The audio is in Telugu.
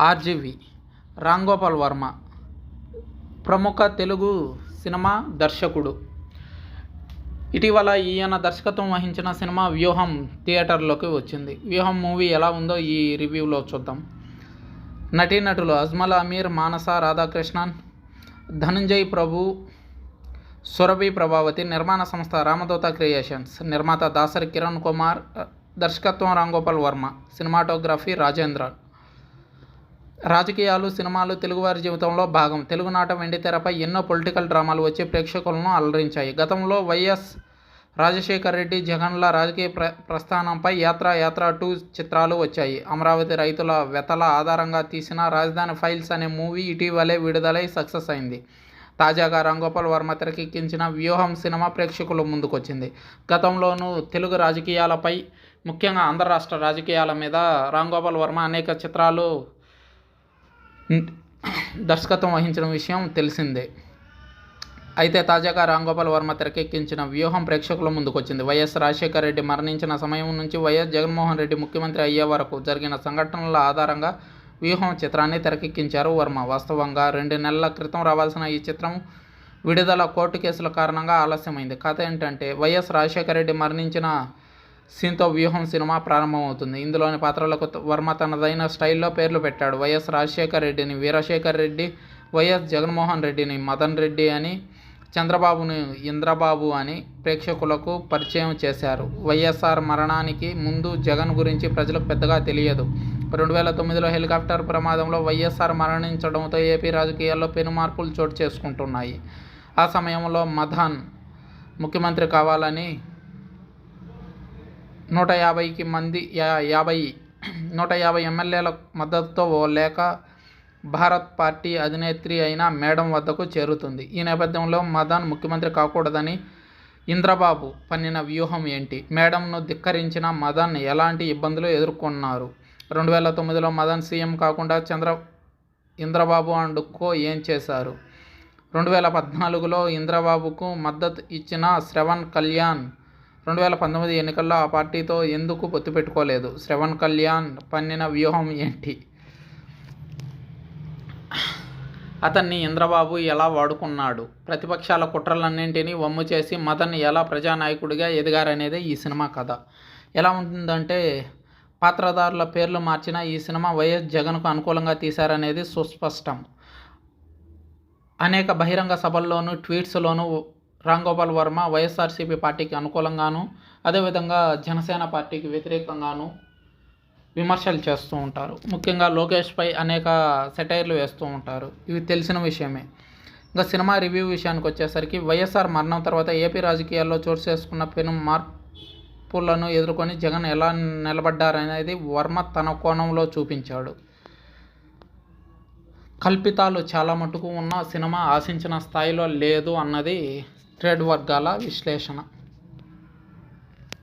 ఆర్జీవి రాంగోపాల్ వర్మ. ప్రముఖ తెలుగు సినిమా దర్శకుడు. ఇటీవల ఈయన దర్శకత్వం వహించిన సినిమా వ్యూహం థియేటర్లోకి వచ్చింది. వ్యూహం మూవీ ఎలా ఉందో ఈ రివ్యూలో చూద్దాం. నటీనటులు అజ్మల్ అమీర్ మానస రాధాకృష్ణన్ ధనంజయ్ ప్రభు సురభి ప్రభావతి నిర్మాణ సంస్థ రామదూత క్రియేషన్స్ నిర్మాత దాసరి కిరణ్ కుమార్ దర్శకత్వం రాంగోపాల్ వర్మ సినిమాటోగ్రఫీ రాజేంద్ర రాజకీయాలు సినిమాలు తెలుగువారి జీవితంలో భాగం. తెలుగునాట వెండితెరపై ఎన్నో పొలిటికల్ డ్రామాలు వచ్చి ప్రేక్షకులను అలరించాయి. గతంలో వైఎస్ రాజశేఖర్ రెడ్డి జగన్ల రాజకీయ ప్ర ప్రస్థానంపై యాత్ర యాత్ర టూ చిత్రాలు వచ్చాయి. అమరావతి రైతుల వెతల ఆధారంగా తీసిన రాజధాని ఫైల్స్ అనే మూవీ ఇటీవలే విడుదలై సక్సెస్ అయింది. తాజాగా రాంగోపాల్ వర్మ తెరకెక్కించిన వ్యూహం సినిమా ప్రేక్షకుల ముందుకొచ్చింది. గతంలోనూ తెలుగు రాజకీయాలపై ముఖ్యంగా ఆంధ్ర రాష్ట్ర రాజకీయాల మీద రాంగోపాల్ వర్మ అనేక చిత్రాలు దర్శకత్వం వహించిన విషయం తెలిసిందే. అయితే తాజాగా రాంగోపాల్ వర్మ తెరకెక్కించిన వ్యూహం ప్రేక్షకుల ముందుకొచ్చింది. వైఎస్ రాజశేఖర రెడ్డి మరణించిన సమయం నుంచి వైఎస్ జగన్మోహన్ రెడ్డి ముఖ్యమంత్రి అయ్యే వరకు జరిగిన సంఘటనల ఆధారంగా వ్యూహం చిత్రాన్ని తెరకెక్కించారు వర్మ. వాస్తవంగా రెండు నెలల క్రితం రావాల్సిన ఈ చిత్రం విడుదల కోర్టు కేసుల కారణంగా ఆలస్యమైంది. కథ ఏంటంటే వైఎస్ రాజశేఖర రెడ్డి మరణించిన సీన్తో వ్యూహం సినిమా ప్రారంభమవుతుంది. ఇందులోని పాత్రలకు వర్మ తనదైన స్టైల్లో పేర్లు పెట్టాడు. వైఎస్ రాజశేఖర్ రెడ్డిని వీరశేఖర్ రెడ్డి వైఎస్ జగన్మోహన్ రెడ్డిని మదన్ రెడ్డి అని చంద్రబాబుని ఇంద్రబాబు అని ప్రేక్షకులకు పరిచయం చేశారు. వైఎస్ఆర్ మరణానికి ముందు జగన్ గురించి ప్రజలకు పెద్దగా తెలియదు. రెండు వేల తొమ్మిదిలో హెలికాప్టర్ ప్రమాదంలో వైఎస్ఆర్ మరణించడంతో ఏపీ రాజకీయాల్లో పెను మార్పులు చోటు చేసుకుంటున్నాయి. ఆ సమయంలో మదన్ ముఖ్యమంత్రి కావాలని నూట యాభైకి మంది యా యాభై నూట యాభై ఎమ్మెల్యేల మద్దతుతో ఓ లేఖ భారత్ పార్టీ అధినేత్రి అయిన మేడం వద్దకు చేరుతుంది. ఈ నేపథ్యంలో మదన్ ముఖ్యమంత్రి కాకూడదని ఇంద్రబాబు పన్నిన వ్యూహం ఏంటి? మేడంను ధిక్కరించిన మదన్ ఎలాంటి ఇబ్బందులు ఎదుర్కొన్నారు? రెండు వేల తొమ్మిదిలో మదన్ సీఎం కాకుండా చంద్ర ఇంద్రబాబు అండ్ కో ఏం చేశారు? రెండు వేల పద్నాలుగులో ఇంద్రబాబుకు మద్దతు ఇచ్చిన శ్రవణ్ కళ్యాణ్ రెండు వేల పంతొమ్మిది ఎన్నికల్లో ఆ పార్టీతో ఎందుకు పొత్తు పెట్టుకోలేదు? శ్రవణ్ కళ్యాణ్ పన్నిన వ్యూహం ఏంటి? అతన్ని ఇంద్రబాబు ఎలా వాడుకున్నాడు? ప్రతిపక్షాల కుట్రలన్నింటినీ వమ్ము చేసి మదన్ ఎలా ప్రజానాయకుడిగా ఎదిగారనేదే ఈ సినిమా కథ. ఎలా ఉంటుందంటే పాత్రధారుల పేర్లు మార్చిన ఈ సినిమా వైఎస్ జగన్కు అనుకూలంగా తీశారనేది సుస్పష్టం. అనేక బహిరంగ సభల్లోనూ ట్వీట్స్లోనూ రాంగోపాల్ వర్మ వైఎస్ఆర్సీపీ పార్టీకి అనుకూలంగాను అదేవిధంగా జనసేన పార్టీకి వ్యతిరేకంగాను విమర్శలు చేస్తూ ఉంటారు. ముఖ్యంగా లోకేష్పై అనేక సెటైర్లు వేస్తూ ఉంటారు. ఇవి తెలిసిన విషయమే. ఇంకా సినిమా రివ్యూ విషయానికి వచ్చేసరికి వైఎస్ఆర్ మరణం తర్వాత ఏపీ రాజకీయాల్లో చోటు చేసుకున్న పెను మార్పులను ఎదుర్కొని జగన్ ఎలా నిలబడ్డారనేది వర్మ తన కోణంలో చూపించాడు. కల్పితాలు చాలా మటుకు ఉన్న సినిమా ఆశించిన స్థాయిలో లేదు అన్నది ట్రేడ్ వర్గాల విశ్లేషణ.